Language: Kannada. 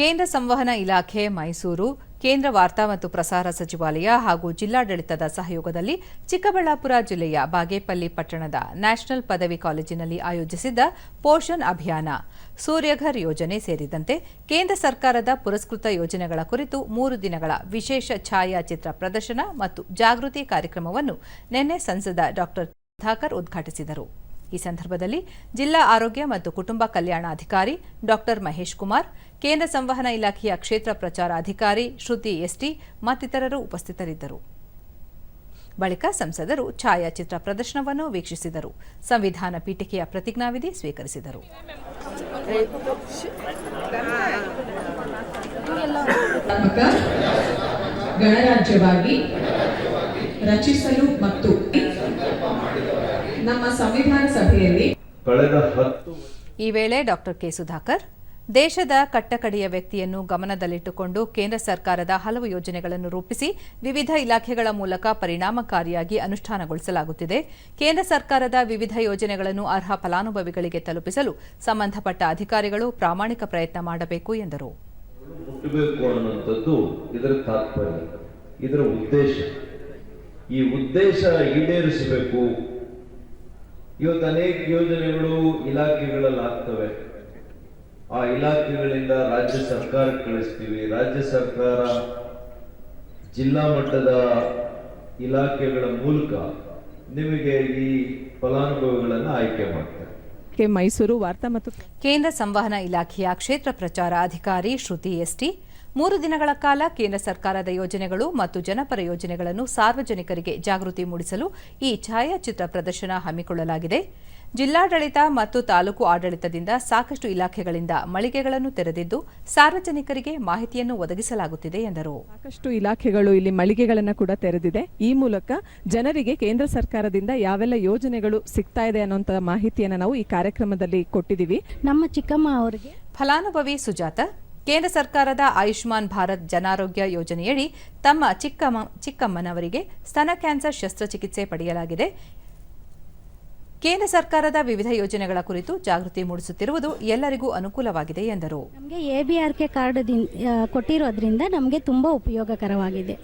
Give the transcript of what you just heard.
ಕೇಂದ್ರ ಸಂವಹನ ಇಲಾಖೆ ಮೈಸೂರು, ಕೇಂದ್ರ ವಾರ್ತಾ ಮತ್ತು ಪ್ರಸಾರ ಸಚಿವಾಲಯ ಹಾಗೂ ಜಿಲ್ಲಾಡಳಿತದ ಸಹಯೋಗದಲ್ಲಿ ಚಿಕ್ಕಬಳ್ಳಾಪುರ ಜಿಲ್ಲೆಯ ಬಾಗೇಪಲ್ಲಿ ಪಟ್ಟಣದ ನ್ಯಾಷನಲ್ ಪದವಿ ಕಾಲೇಜಿನಲ್ಲಿ ಆಯೋಜಿಸಿದ್ದ ಪೋಷಣ್ ಅಭಿಯಾನ, ಸೂರ್ಯಘರ್ ಯೋಜನೆ ಸೇರಿದಂತೆ ಕೇಂದ್ರ ಸರ್ಕಾರದ ಪುರಸ್ಕೃತ ಯೋಜನೆಗಳ ಕುರಿತು ಮೂರು ದಿನಗಳ ವಿಶೇಷ ಛಾಯಾಚಿತ್ರ ಪ್ರದರ್ಶನ ಮತ್ತು ಜಾಗೃತಿ ಕಾರ್ಯಕ್ರಮವನ್ನು ನಿನ್ನೆ ಸಂಸದ ಡಾ ಸುಧಾಕರ್ ಉದ್ಘಾಟಿಸಿದರು. ಈ ಸಂದರ್ಭದಲ್ಲಿ ಜಿಲ್ಲಾ ಆರೋಗ್ಯ ಮತ್ತು ಕುಟುಂಬ ಕಲ್ಯಾಣ ಅಧಿಕಾರಿ ಡಾ ಮಹೇಶ್ ಕುಮಾರ್, ಕೇಂದ್ರ ಸಂವಹನ ಇಲಾಖೆಯ ಕ್ಷೇತ್ರ ಪ್ರಚಾರ ಅಧಿಕಾರಿ ಶ್ರುತಿ ಎಸ್ಟಿ ಮತ್ತಿತರರು ಉಪಸ್ಥಿತರಿದ್ದರು. ಬಳಿಕ ಸಂಸದರು ಛಾಯಾಚಿತ್ರ ಪ್ರದರ್ಶನವನ್ನು ವೀಕ್ಷಿಸಿದರು. ಸಂವಿಧಾನ ಪೀಠಿಕೆಯ ಪ್ರತಿಜ್ಞಾವಿಧಿ ಸ್ವೀಕರಿಸಿದರು. ಗಣರಾಜ್ಯವಾಗಿ ರಚಿಸಲು ಮತ್ತು ನಮ್ಮ ಸಂವಿಧಾನ ಸಭೆಯಲ್ಲಿ ಕಳೆದ ಹತ್ತು ಈ ವೇಳೆ ಡಾಕ್ಟರ್ ಕೆ ಸುಧಾಕರ್ ದೇಶದ ಕಟ್ಟಕಡೆಯ ವ್ಯಕ್ತಿಯನ್ನು ಗಮನದಲ್ಲಿಟ್ಟುಕೊಂಡು ಕೇಂದ್ರ ಸರ್ಕಾರದ ಹಲವು ಯೋಜನೆಗಳನ್ನು ರೂಪಿಸಿ ವಿವಿಧ ಇಲಾಖೆಗಳ ಮೂಲಕ ಪರಿಣಾಮಕಾರಿಯಾಗಿ ಅನುಷ್ಠಾನಗೊಳಿಸಲಾಗುತ್ತಿದೆ. ಕೇಂದ್ರ ಸರ್ಕಾರದ ವಿವಿಧ ಯೋಜನೆಗಳನ್ನು ಅರ್ಹ ಫಲಾನುಭವಿಗಳಿಗೆ ತಲುಪಿಸಲು ಸಂಬಂಧಪಟ್ಟ ಅಧಿಕಾರಿಗಳು ಪ್ರಾಮಾಣಿಕ ಪ್ರಯತ್ನ ಮಾಡಬೇಕು ಎಂದರು. ಇದರ ಉದ್ದೇಶ. ಈ ಉದ್ದೇಶ ಈಡೇರಿಸಬೇಕು ಇವತ್ತು ಅನೇಕ ಯೋಜನೆಗಳು ಇಲಾಖೆಗಳಲ್ಲಿ ಆಗ್ತವೆ ಆ ಇಲಾಖೆಗಳಿಂದ ರಾಜ್ಯ ಸರ್ಕಾರ ಕಳಿಸ್ತೀವಿ. ರಾಜ್ಯ ಸರ್ಕಾರ ಜಿಲ್ಲಾ ಮಟ್ಟದ ಇಲಾಖೆಗಳ ಮೂಲಕ ನಿಮಗೆ ಈ ಫಲಾನುಭವಿಗಳನ್ನ ಆಯ್ಕೆ ಮಾಡ್ತಾರೆ. ಕೆ ಮೈಸೂರು ವಾರ್ತಾ ಮತ್ತು ಕೇಂದ್ರ ಸಂವಹನ ಇಲಾಖೆಯ ಕ್ಷೇತ್ರ ಪ್ರಚಾರ ಅಧಿಕಾರಿ ಶ್ರುತಿ ಎಸ್ಟಿ ಮೂರು ದಿನಗಳ ಕಾಲ ಕೇಂದ್ರ ಸರ್ಕಾರದ ಯೋಜನೆಗಳು ಮತ್ತು ಜನಪರ ಯೋಜನೆಗಳನ್ನು ಸಾರ್ವಜನಿಕರಿಗೆ ಜಾಗೃತಿ ಮೂಡಿಸಲು ಈ ಛಾಯಾಚಿತ್ರ ಪ್ರದರ್ಶನ ಹಮ್ಮಿಕೊಳ್ಳಲಾಗಿದೆ. ಜಿಲ್ಲಾಡಳಿತ ಮತ್ತು ತಾಲೂಕು ಆಡಳಿತದಿಂದ ಸಾಕಷ್ಟು ಇಲಾಖೆಗಳಿಂದ ಮಳಿಗೆಗಳನ್ನು ತೆರೆದಿದ್ದು ಸಾರ್ವಜನಿಕರಿಗೆ ಮಾಹಿತಿಯನ್ನು ಒದಗಿಸಲಾಗುತ್ತಿದೆ ಎಂದರು. ಸಾಕಷ್ಟು ಇಲಾಖೆಗಳು ಇಲ್ಲಿ ಮಳಿಗೆಗಳನ್ನು ಕೂಡ ತೆರೆದಿದೆ. ಈ ಮೂಲಕ ಜನರಿಗೆ ಕೇಂದ್ರ ಸರ್ಕಾರದಿಂದ ಯಾವೆಲ್ಲ ಯೋಜನೆಗಳು ಸಿಗ್ತಾ ಇದೆ ಅನ್ನೋಂಥ ಮಾಹಿತಿಯನ್ನು ನಾವು ಈ ಕಾರ್ಯಕ್ರಮದಲ್ಲಿ ಕೊಟ್ಟಿದ್ದೀವಿ. ನಮ್ಮ ಚಿಕ್ಕಮ್ಮ ಅವರಿಗೆ. ಫಲಾನುಭವಿ ಸುಜಾತ ಕೇಂದ್ರ ಸರ್ಕಾರದ ಆಯುಷ್ಮಾನ್ ಭಾರತ್ ಜನಾರೋಗ್ಯ ಯೋಜನೆಯಡಿ ತಮ್ಮ ಚಿಕ್ಕಮ್ಮ ಚಿಕ್ಕಮ್ಮನವರಿಗೆ ಸ್ತನ ಕ್ಯಾನ್ಸರ್ ಶಸ್ತ್ರಚಿಕಿತ್ಸೆ ಪಡೆಯಲಾಗಿದೆ. ಕೇಂದ್ರ ಸರ್ಕಾರದ ವಿವಿಧ ಯೋಜನೆಗಳ ಕುರಿತು ಜಾಗೃತಿ ಮೂಡಿಸುತ್ತಿರುವುದು ಎಲ್ಲರಿಗೂ ಅನುಕೂಲವಾಗಿದೆ ಎಂದರು. ನಮಗೆ A B R K card ಕೊಟ್ಟಿರೋದ್ರಿಂದ ನಮಗೆ ತುಂಬ ಉಪಯೋಗಕರವಾಗಿದೆ.